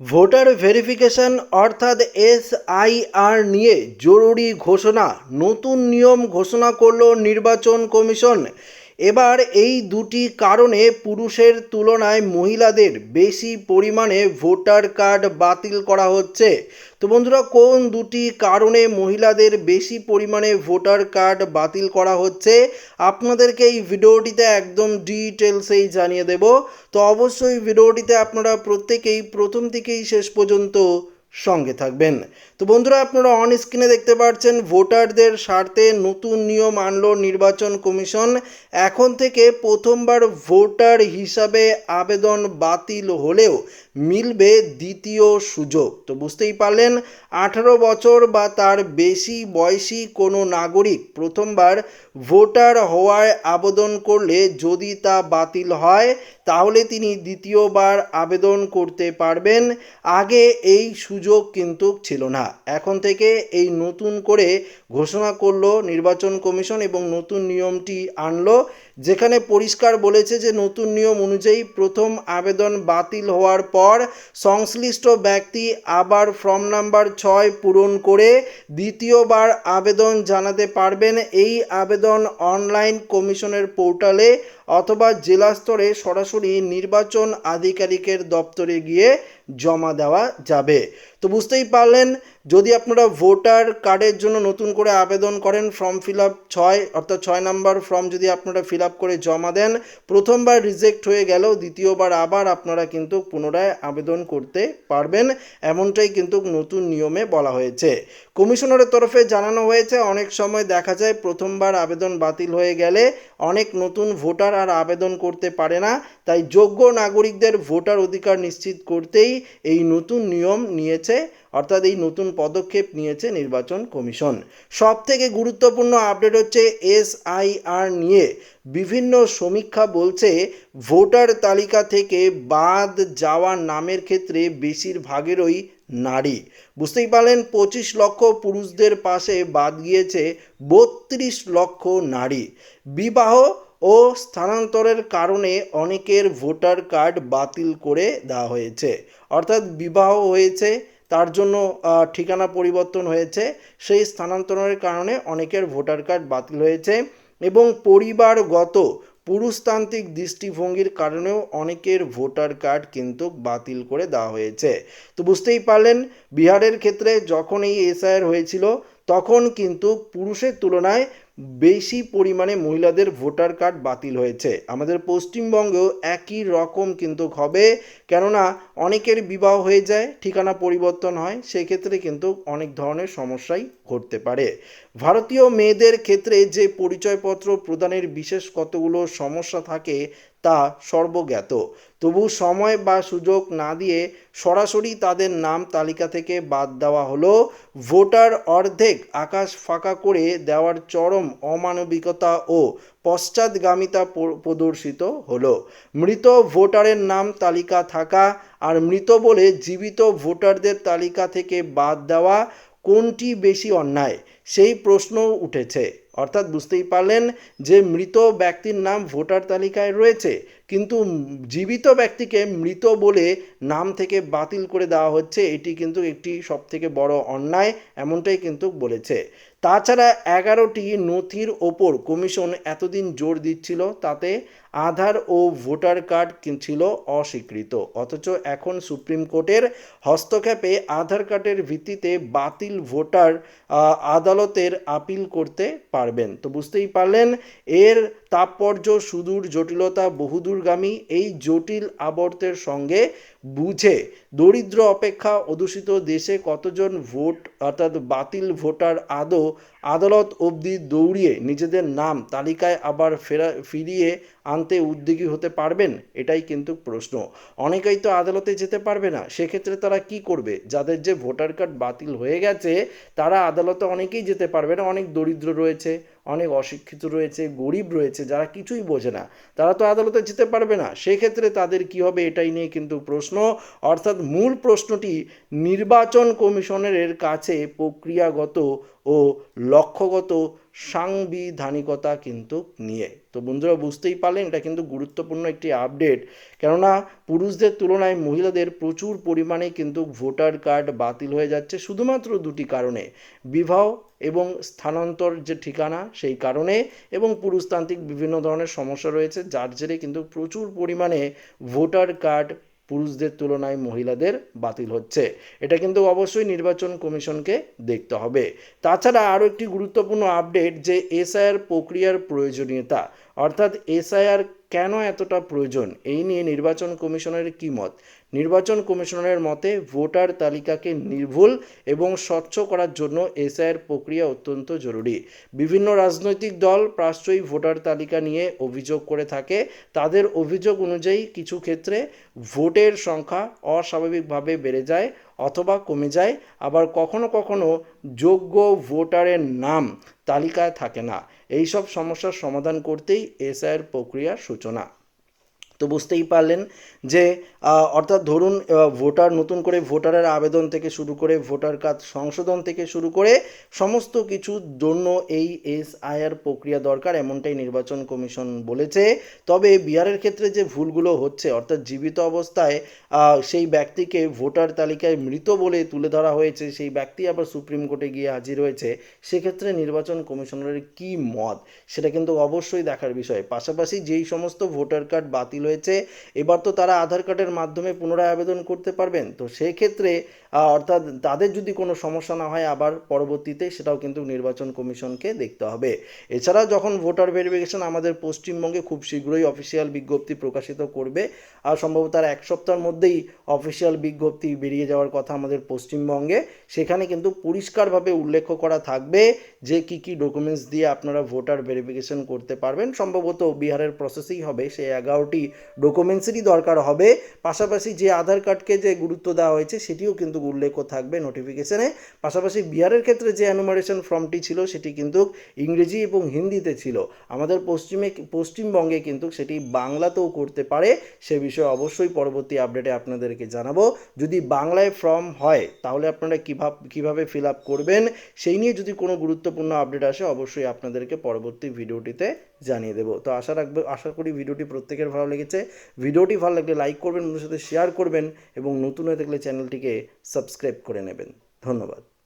Voter verification অর্থাৎ SIR নিয়ে জরুরি ঘোষণা। নতুন নিয়ম ঘোষণা করল নির্বাচন কমিশন। এবার এই দুটি কারণে পুরুষের তুলনায় মহিলাদের বেশি পরিমাণে ভোটার কার্ড বাতিল করা হচ্ছে। তো বন্ধুরা, কোন দুটি কারণে মহিলাদের বেশি পরিমাণে ভোটার কার্ড বাতিল করা হচ্ছে? আপনাদেরকে এই ভিডিওটিতে একদম ডিটেলসেই জানিয়ে দেব। তো অবশ্যই ভিডিওটিতে আপনারা প্রত্যেকেই প্রথম থেকেই শেষ পর্যন্ত সঙ্গে থাকবেন। তো বন্ধুরা, আপনারা অন স্ক্রিনে দেখতে পাচ্ছেন ভোটারদের স্বার্থে নতুন নিয়ম আনলো নির্বাচন কমিশন। এখন থেকে প্রথমবার ভোটার হিসাবে আবেদন বাতিল হলেও মিলবে দ্বিতীয় সুযোগ। তো বুঝতেই পারলেন, আঠারো বছর বা তার বেশি বয়সী কোনো নাগরিক প্রথমবার ভোটার হওয়ায় আবেদন করলে যদি তা বাতিল হয়, তাহলে তিনি দ্বিতীয়বার আবেদন করতে পারবেন। আগে এই সুযোগ কিন্তু ছিল না। এখন থেকে এই নতুন করে ঘোষণা করল নির্বাচন কমিশন এবং নতুন নিয়মটি আনলো, যেখানে পরিষ্কার বলেছে যে নতুন নিয়ম অনুযায়ী প্রথম আবেদন বাতিল হওয়ার পর সংশ্লিষ্ট ব্যক্তি আবার ফর্ম নাম্বার ছয় পূরণ করে দ্বিতীয়বার আবেদন জানাতে পারবেন এই আবেদন অনলাইন কমিশনের পোর্টালে অথবা জেলা স্তরে সরাসরি নির্বাচন আধিকারিকের দপ্তরে গিয়ে জমা দেওয়া যাবে। তো বুঝতেই পারলেন, যদি আপনারা ভোটার কার্ডের জন্য নতুন করে আবেদন করেন, ফর্ম ফিল আপ ছয়, অর্থাৎ ছয় নাম্বার ফর্ম যদি আপনারা ফিল আপ করে জমা দেন, প্রথমবার রিজেক্ট হয়ে গেলেও দ্বিতীয়বার আবার আপনারা কিন্তু পুনরায় আবেদন করতে পারবেন, এমনটাই কিন্তু নতুন নিয়মে বলা হয়েছে। কমিশনারের তরফে জানানো হয়েছে, অনেক সময় দেখা যায় প্রথমবার আবেদন বাতিল হয়ে গেলে অনেক নতুন ভোটার আর আবেদন করতে পারে না, তাই যোগ্য নাগরিকদের ভোটার অধিকার নিশ্চিত করতেই এই নতুন নিয়ম নিয়েছে, অর্থাৎ এই নতুন পদক্ষেপ নিয়েছে নির্বাচন কমিশন। সব থেকে গুরুত্বপূর্ণ আপডেট হচ্ছে এসআইআর নিয়ে। বিভিন্ন সমীক্ষা বলছে, ভোটার তালিকা থেকে বাদ যাওয়া নামের ক্ষেত্রে বেশিরভাগেরই নারী। বুঝতেই পারলেন, পঁচিশ লক্ষ পুরুষদের পাশে বাদ গিয়েছে বত্রিশ লক্ষ নারী। বিবাহ ও স্থানান্তরের কারণে অনেকের ভোটার কার্ড বাতিল করে দেওয়া হয়েছে। অর্থাৎ বিবাহ হয়েছে, তার জন্য ঠিকানা পরিবর্তন হয়েছে। সেই স্থানান্তরের কারণে অনেকের ভোটার কার্ড বাতিল হয়েছে এবং পরিবারগত পুরুষতান্ত্রিক দৃষ্টিভঙ্গির কারণেও অনেকের ভোটার কার্ড কিন্তু বাতিল করে দেওয়া হয়েছে। তো বুঝতেই পারলেন, বিহারের ক্ষেত্রে যখন এই এসআইআর হয়েছিল, তখন কিন্তু পুরুষের তুলনায় বেশি পরিমাণে মহিলাদের ভোটার কার্ড বাতিল হয়েছে। আমাদের পশ্চিমবঙ্গেও একই রকম কিন্তু হবে। কেননা, অনেকের বিবাহ হয়ে যায়, ঠিকানা পরিবর্তন হয়, সেক্ষেত্রে কিন্তু অনেক ধরনের সমস্যাই ঘটতে পারে। ভারতীয় মেয়েদের ক্ষেত্রে যে পরিচয়পত্র প্রদানের বিশেষ কতগুলো সমস্যা থাকে তা সর্বজ্ঞাত। তবু সময় বা সুযোগ না দিয়ে সরাসরি তাদের নাম তালিকা থেকে বাদ দেওয়া হলো। ভোটার অর্ধেক আকাশ ফাঁকা করে দেওয়ার চরম অমানবিকতা ও পশ্চাৎগামিতা প্রদর্শিত হলো। মৃত ভোটারের নাম তালিকা থাকা আর মৃত বলে জীবিত ভোটারদের তালিকা থেকে বাদ দেওয়া কোনটি বেশি অন্যায়? সেই প্রশ্নও উঠেছে। অর্থাৎ বুঝতেই পারলেন যে মৃত ব্যক্তির নাম ভোটার তালিকায় রয়েছে কিন্তু জীবিত ব্যক্তিকে মৃত বলে নাম থেকে বাতিল করে দেওয়া হচ্ছে এটি কিন্তু একটি সবথেকে বড় অন্যায় এমনটাই কিন্তু বলেছে। তাছাড়া এগারোটি নথির ওপর কমিশন এতদিন জোর দিচ্ছিল তাতে আধার ও ভোটার কার্ড ছিল অস্বীকৃত। অথচ এখন সুপ্রিম কোর্টের হস্তক্ষেপে আধার কার্ডের ভিত্তিতে বাতিল ভোটার আহ, আদালতের আপিল করতে পারবেন। তো বুঝতেই পারলেন, এর তাৎপর্য, সুদূর, জটিলতা বহুদূরগামী এই জটিল আবর্তের সঙ্গে বুঝে দরিদ্র অপেক্ষা অদূষিত দেশে কতজন ভোট, অর্থাৎ বাতিল ভোটার আদৌ আদালত অবধি দৌড়িয়ে নিজেদের নাম তালিকায় আবার ফেরা, ফিরিয়ে আনতে উদ্যোগী হতে পারবেন? এটাই কিন্তু প্রশ্ন। অনেকেই তো আদালতে যেতে পারবে না। সেক্ষেত্রে তারা কি করবে? যাদের যে ভোটার কার্ড বাতিল হয়ে গেছে, তারা আদালতে অনেকেই যেতে পারবে না। অনেক দরিদ্র রয়েছে। অনেক অশিক্ষিত রয়েছে, গরিব রয়েছে, যারা কিছুই বোঝে না। তারা তো আদালতে যেতে পারবে না। সেক্ষেত্রে তাদের কি হবে এটাই নিয়ে কিন্তু প্রশ্ন। অর্থাৎ মূল প্রশ্নটি নির্বাচন কমিশনের কাছে প্রক্রিয়াগত ও লক্ষ্যগত সাংবিধানিকতা কিন্তু নিয়ে। তো বন্ধুরা, বুঝতেই পারলেন, এটা কিন্তু গুরুত্বপূর্ণ একটি আপডেট। কেননা পুরুষদের তুলনায় মহিলাদের প্রচুর পরিমাণে কিন্তু ভোটার কার্ড বাতিল হয়ে যাচ্ছে শুধুমাত্র দুটি কারণে। বিবাহ এবং স্থানান্তর যে ঠিকানা সেই কারণে এবং পুরুষতান্ত্রিক বিভিন্ন ধরনের সমস্যা রয়েছে, যার জেরে কিন্তু প্রচুর পরিমাণে ভোটার কার্ড পুরুষদের তুলনায় মহিলাদের বাতিল হচ্ছে। এটা কিন্তু অবশ্যই নির্বাচন কমিশনকে দেখতে হবে। তাছাড়া আরও একটি গুরুত্বপূর্ণ আপডেট যে এসআইআর প্রক্রিয়ার প্রয়োজনীয়তা, অর্থাৎ এসআইআর কেন এতটা প্রয়োজন? এই নিয়ে নির্বাচন কমিশনের কী মত? নির্বাচন কমিশনের মতে, ভোটার তালিকাকে নির্ভুল এবং স্বচ্ছ করার জন্য এসআইআর প্রক্রিয়া অত্যন্ত জরুরি। বিভিন্ন রাজনৈতিক দল প্রায়শই ভোটার তালিকা নিয়ে অভিযোগ করে থাকে। তাদের অভিযোগ অনুযায়ী কিছু ক্ষেত্রে ভোটের সংখ্যা অস্বাভাবিকভাবে বেড়ে যায় অথবা কমে যায়। আবার কখনো কখনো যোগ্য ভোটারের নাম তালিকায় থাকে না। এই সব সমস্যার সমাধান করতেই এসআইয়ের প্রক্রিয়ার সূচনা। তো বুঝতেই পারলেন যে অর্থাৎ ধরুন ভোটার নতুন করে ভোটারের আবেদন থেকে শুরু করে ভোটার কার্ড সংশোধন থেকে শুরু করে সমস্ত কিছুর জন্য এই এসআইআর প্রক্রিয়া দরকার এমনটাই নির্বাচন কমিশন বলেছে। তবে বিহারের ক্ষেত্রে যে ভুলগুলো হচ্ছে, অর্থাৎ জীবিত অবস্থায় সেই ব্যক্তিকে ভোটার তালিকায় মৃত বলে তুলে ধরা হয়েছে, সেই ব্যক্তি আবার সুপ্রিম কোর্টে গিয়ে হাজির হয়েছে, সেক্ষেত্রে নির্বাচন কমিশনারের কি মত? সেটা কিন্তু অবশ্যই দেখার বিষয়। পাশাপাশি যেই সমস্ত ভোটার কার্ড বাতিল হয়েছে এবার তো তারা আধার কার্ডের মাধ্যমে পুনরায় আবেদন করতে পারবেন। তো সেক্ষেত্রে আহ, অর্থাৎ তাদের যদি কোনো সমস্যা না হয় আবার পরবর্তীতে সেটাও কিন্তু নির্বাচন কমিশনকে দেখতে হবে। এছাড়া যখন ভোটার ভেরিফিকেশন আমাদের পশ্চিমবঙ্গে খুব শীঘ্রই অফিসিয়াল বিজ্ঞপ্তি প্রকাশিত করবে আর সম্ভবত আর এক সপ্তাহের মধ্যেই অফিসিয়াল বিজ্ঞপ্তি বেরিয়ে যাওয়ার কথা আমাদের পশ্চিমবঙ্গে। সেখানে কিন্তু পরিষ্কারভাবে উল্লেখ করা থাকবে যে কি কি ডকুমেন্টস দিয়ে আপনারা ভোটার ভেরিফিকেশন করতে পারবেন। সম্ভবত বিহারের প্রসেসেই হবে সেই এগারোটি ডকুমেন্টসেরই দরকার হবে। পাশাপাশি যে আধার কার্ডকে যে গুরুত্ব দেওয়া হয়েছে, সেটিও কিন্তু উল্লেখ থাকবে নোটিফিকেশনে পাশাপাশি বিহারের ক্ষেত্রে যে অ্যানুমারেশন ফর্মটি ছিল, সেটি কিন্তু ইংরেজি এবং হিন্দিতে ছিল। আমাদের পশ্চিমে, পশ্চিমবঙ্গে কিন্তু সেটি বাংলাতেও করতে পারে। সে বিষয়ে অবশ্যই পরবর্তী আপডেটে আপনাদেরকে জানাব। যদি বাংলায় ফর্ম হয়, তাহলে আপনারা কীভাবে কীভাবে ফিল আপ করবেন, সেই নিয়ে যদি কোনো গুরুত্বপূর্ণ আপডেট আসে, অবশ্যই আপনাদেরকে পরবর্তী ভিডিওটিতে জানিয়ে দেবো। তো আশা রাখব, আশা করি ভিডিওটি প্রত্যেকের ভালো লেগেছে। ভিডিওটি ভালো লাগলে লাইক করবেন, বন্ধুদের সাথে শেয়ার করবেন এবং নতুন হয়ে থাকলে চ্যানেলটিকে সাবস্ক্রাইব করে নেবেন। ধন্যবাদ।